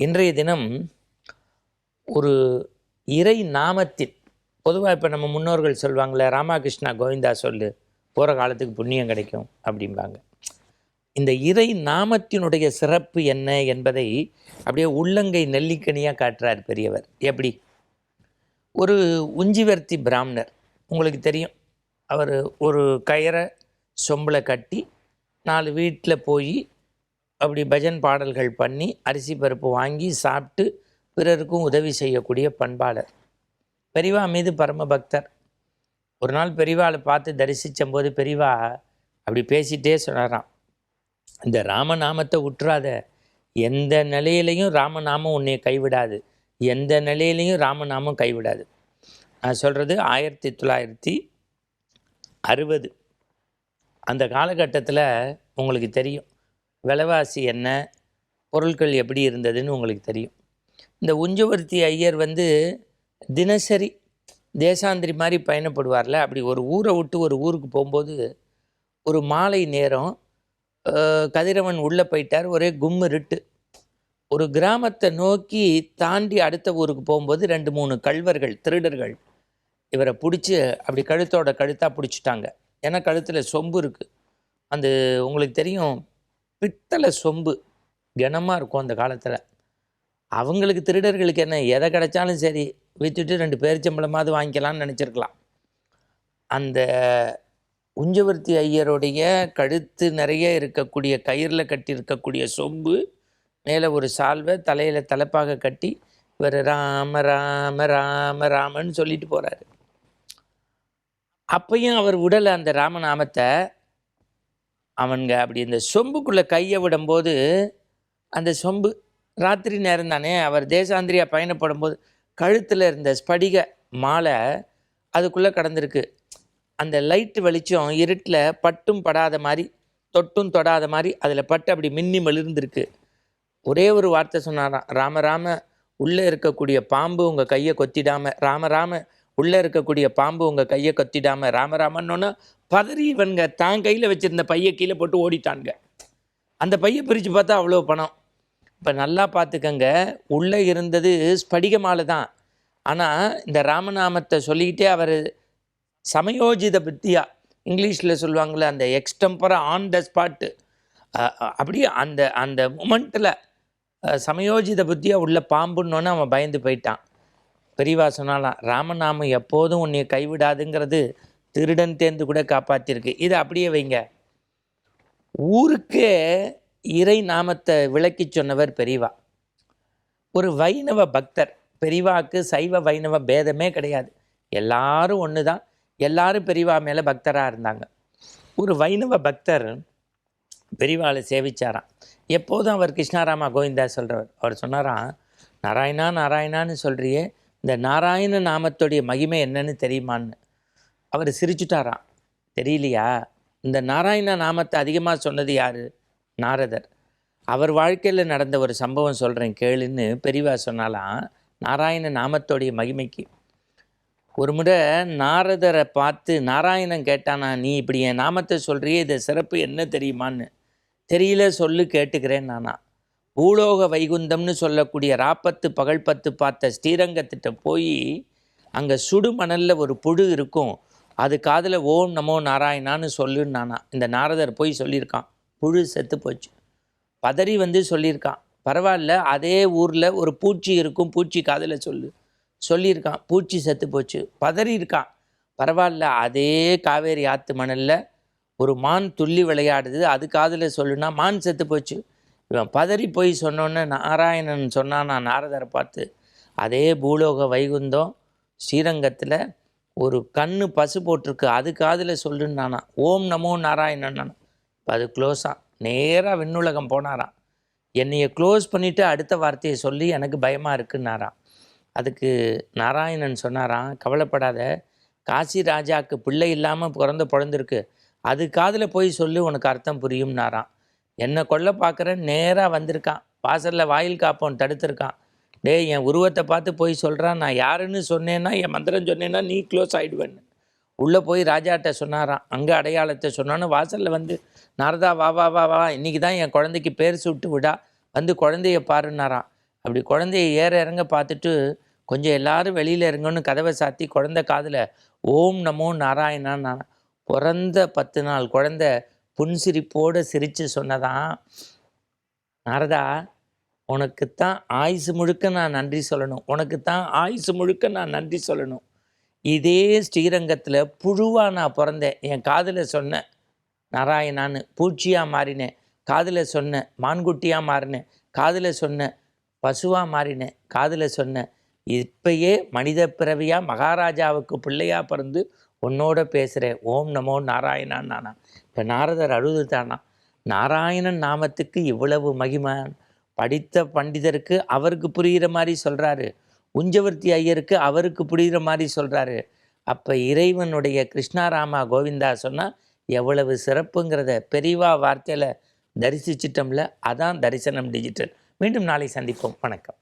இன்றைய தினம் ஒரு இறை நாமத்தின் பொதுவாக இப்போ நம்ம முன்னோர்கள் சொல்லுவாங்களே ராமகிருஷ்ணா கோவிந்தா சொல்லு போகிற காலத்துக்கு புண்ணியம் கிடைக்கும் அப்படிம்பாங்க. இந்த இறை நாமத்தினுடைய சிறப்பு என்ன என்பதை அப்படியே உள்ளங்கை நெல்லிக்கனியாக காட்டுறார் பெரியவர். எப்படி? ஒரு உஞ்சிவர்த்தி பிராமணர் உங்களுக்கு தெரியும். அவர் ஒரு கயரை சொம்பில் கட்டி நாலு வீட்டில் போய் அப்படி பஜன் பாடல்கள் பண்ணி அரிசி பருப்பு வாங்கி சாப்பிட்டு பிறருக்கும் உதவி செய்யக்கூடிய பண்பாளர். பெரிவா மீது பரம பக்தர். ஒரு நாள் பெரிவாளை பார்த்து தரிசித்தம்போது பெரிவா அப்படி பேசிட்டே சொன்னாராம். இந்த ராமநாமத்தை விட்டுறாத எந்த நிலையிலையும் ராமநாமம் உன்னை கைவிடாது. எந்த நிலையிலையும் ராமநாமம் கைவிடாது. நான் சொல்கிறது ஆயிரத்தி தொள்ளாயிரத்தி அறுபது. அந்த காலகட்டத்தில் உங்களுக்கு தெரியும். விலைவாசி என்ன? பொருட்கள் எப்படி இருந்ததுன்னு உங்களுக்கு தெரியும். இந்த உஞ்சவர்த்தி ஐயர் வந்து தினசரி தேசாந்திரி மாதிரி பயணப்படுவார்ல? அப்படி ஒரு ஊரை விட்டு ஒரு ஊருக்கு போகும்போது ஒரு மாலை நேரம் கதிரவன் உள்ளே போயிட்டார். ஒரே கும்மு இருட்டு. ஒரு கிராமத்தை நோக்கி தாண்டி அடுத்த ஊருக்கு போகும்போது ரெண்டு மூணு கல்வர்கள் திருடர்கள் இவரை பிடிச்சி அப்படி கழுத்தோட கழுத்தாக பிடிச்சிட்டாங்க. ஏன்னா கழுத்தில் சொம்பு இருக்குது அந்த உங்களுக்கு தெரியும் பித்தளை சொம்பு கனமாக இருக்கும் அந்த காலத்தில். அவங்களுக்கு திருடர்களுக்கு என்ன எதை கிடைச்சாலும் சரி விற்றுட்டு ரெண்டு பேரிச்சம்பளமாவது வாங்கிக்கலாம்னு நினச்சிருக்கலாம். அந்த உஞ்சவர்த்தி ஐயருடைய கழுத்து நிறைய இருக்கக்கூடிய கயிறில் கட்டி இருக்கக்கூடிய சொம்பு மேலே ஒரு சால்வை தலையில் தலைப்பாக கட்டி இவர் ராம ராம ராம ராமன்னு சொல்லிட்டு போகிறாரு அப்பையும் அவர் உடலை அந்த ராமநாமத்தை அவனுங்க அப்படி இந்த சொம்புக்குள்ளே கையை விடும்போது அந்த சொம்பு ராத்திரி நேரம் தானே அவர் தேசாந்திரியா பயணப்படும் போது கழுத்தில் இருந்த ஸ்படிக மாலை அதுக்குள்ளே கடந்திருக்கு. அந்த லைட்டு வெளிச்சம் இருட்டில் பட்டும் படாத மாதிரி தொட்டும் தொடாத மாதிரி அதில் பட்டு அப்படி மின்னி மெளிர்ந்திருக்கு ஒரே ஒரு வார்த்தை சொன்னாராம் ராம ராம உள்ளே இருக்கக்கூடிய பாம்பு உங்கள் கையை கொத்திடாமல் ராம ராம உள்ளே இருக்கக்கூடிய பாம்பு உங்கள் கையை கொத்திடாமல் ராமராமன்னு பதறி இவனுங்க தான் கையில் வச்சுருந்த பையை கீழே போட்டு ஓடிட்டானுங்க. அந்த பையை பிரித்து பார்த்தா அவ்வளோ பணம். இப்போ நல்லா பார்த்துக்கங்க. உள்ளே இருந்தது ஸ்படிக மாலை தான். ஆனால் இந்த ராமநாமத்தை சொல்லிக்கிட்டே அவர் சமயோஜித புத்தியா இங்கிலீஷில் சொல்லுவாங்களே அந்த எக்ஸ்டம்பரா ஆன் த ஸ்பாட்டு அப்படியே அந்த அந்த மூமெண்ட்டில் சமயோஜித புத்தியாக உள்ள பாம்புன்னொன்னே அவன் பயந்து போயிட்டான். பெரியவா சொன்னாலாம் ராமநாமம் எப்போதும் உன்னை கைவிடாதுங்கிறது திருடன் தேர்ந்து கூட காப்பாற்றிருக்கு இதை அப்படியே வைங்க. ஊருக்கே இறை நாமத்தை விளக்கி சொன்னவர் பெரியவா ஒரு வைணவ பக்தர். பெரியவாக்கு சைவ வைணவ பேதமே கிடையாது. எல்லாரும் ஒன்று தான் எல்லாரும் பெரியவா மேலே பக்தராக இருந்தாங்க. ஒரு வைணவ பக்தர் பெரியவாளை சேவிச்சாராம். எப்போதும் அவர் கிருஷ்ணாராமா கோவிந்தா சொல்கிறவர் அவர் சொன்னாராம் நாராயணா நாராயணான்னு சொல்கிறியே இந்த நாராயண நாமத்துடைய மகிமை என்னன்னு தெரியுமான்னு. அவர் சிரிச்சுட்டாராம். தெரியலையா? இந்த நாராயண நாமத்தை அதிகமாக சொன்னது யார்? நாரதர். அவர் வாழ்க்கையில் நடந்த ஒரு சம்பவம் சொல்கிறேன் கேளுன்னு பெரியவா சொன்னாலாம் நாராயண நாமத்தோடைய மகிமைக்கு. ஒரு முறை நாரதரை பார்த்து நாராயணன் கேட்டானா நீ இப்படி என் நாமத்தை சொல்கிறியே இது சிறப்பு என்ன தெரியுமான்னு? தெரியல சொல்லு கேட்டுக்கிறேன் நானா. பூலோக வைகுந்தம்னு சொல்லக்கூடிய ராப்பத்து பகல் பத்து பார்த்த ஸ்ரீரங்கத்திட்ட போய் அங்கே சுடு மணலில் ஒரு புழு இருக்கும். அது காதில் ஓம் நமோ நாராயணான்னு சொல்லுன்னு நானா இந்த நாரதர் போய் சொல்லியிருக்கான். புழு செத்து போச்சு. பதறி வந்து சொல்லியிருக்கான். பரவாயில்ல அதே ஊரில் ஒரு பூச்சி இருக்கும் பூச்சி காதில் சொல்லு. சொல்லியிருக்கான் பூச்சி செத்து போச்சு. பதறி இருக்கான். பரவாயில்ல அதே காவேரி ஆற்று மணலில் ஒரு மான் துள்ளி விளையாடுது. அது காதில் சொல்லுனா மான் செத்து போச்சு. இவன் பதறி போய் சொன்னோன்னே நாராயணன் சொன்னான் நான் நாரதரை பார்த்து அதே பூலோக வைகுந்தம் ஸ்ரீரங்கத்தில் ஒரு கண்ணு பசு போட்டிருக்கு அது காதில் சொல்லுன்னு நானா ஓம் நமோ நாராயணன் நான் இப்போ அது க்ளோஸாக நேராக விண்ணுலகம் போனாராம். என்னையை க்ளோஸ் பண்ணிவிட்டு அடுத்த வார்த்தையை சொல்லி எனக்கு பயமாக இருக்குன்னாராம். அதுக்கு நாராயணன் சொன்னாராம் கவலைப்படாத காசி ராஜாவுக்கு பிள்ளை இல்லாமல் பிறந்து பிறந்திருக்கு அது காதில் போய் சொல்லி உனக்கு அர்த்தம் புரியும்னாராம். என்னை கொல்ல பார்க்குற நேராக வந்திருக்கான். வாசலில் வாயில் காப்போன் தடுத்திருக்கான். டேய் என் உருவத்தை பார்த்து போய் சொல்கிறான் நான் யாருன்னு சொன்னேன்னா என் மந்திரம் சொன்னேன்னா நீ க்ளோஸ் ஆகிடுவேன்னு உள்ளே போய் ராஜாட்ட சொன்னாராம். அங்கே அடையாளத்தை சொன்னான்னு வாசலில் வந்து நாரதா வா வா வா வா இன்றைக்கி தான் என் குழந்தைக்கு பேர் சுட்டு விடா வந்து குழந்தைய பாருன்னாராம். அப்படி குழந்தைய ஏற இறங்க பார்த்துட்டு கொஞ்சம் எல்லாரும் வெளியில் இறங்கன்னு கதவை சாத்தி குழந்தை காதில் ஓம் நமோ நாராயணான்னு நான் பிறந்த பத்து நாள் குழந்தை புன்சிரிப்போடு சிரித்து சொன்னதான் நாரதா உனக்குத்தான் ஆயுசு முழுக்க நான் நன்றி சொல்லணும். உனக்குத்தான் ஆயுசு முழுக்க நான் நன்றி சொல்லணும். இதே ஸ்ரீரங்கத்தில் புழுவாக நான் பிறந்தேன். என் காதில் சொன்னேன் நாராயணான்னு பூச்சியாக மாறினேன். காதில் சொன்னேன் மான்குட்டியாக மாறினேன். காதில் சொன்னேன் பசுவாக மாறினேன். காதில் சொன்னேன் இப்பயே மனித பிறவியாக மகாராஜாவுக்கு பிள்ளையாக பிறந்து உன்னோட பேசுகிறேன் ஓம் நமோ நாராயணான் நானா. இப்போ நாரதர் அழுதுட்டானா? நாராயணன் நாமத்துக்கு இவ்வளவு மகிமை. படித்த பண்டிதருக்கு அவருக்கு புரிகிற மாதிரி சொல்கிறாரு உஞ்சவர்த்தி ஐயருக்கு அவருக்கு புரிகிற மாதிரி சொல்கிறாரு அப்போ இறைவனுடைய கிருஷ்ணாராமா கோவிந்தா சொன்னால் எவ்வளவு சிறப்புங்கிறத பெரிவா வார்த்தையில் தரிசிச்சிட்டோம்ல அதான் தரிசனம் டிஜிட்டல் மீண்டும் நாளை சந்திப்போம். வணக்கம்.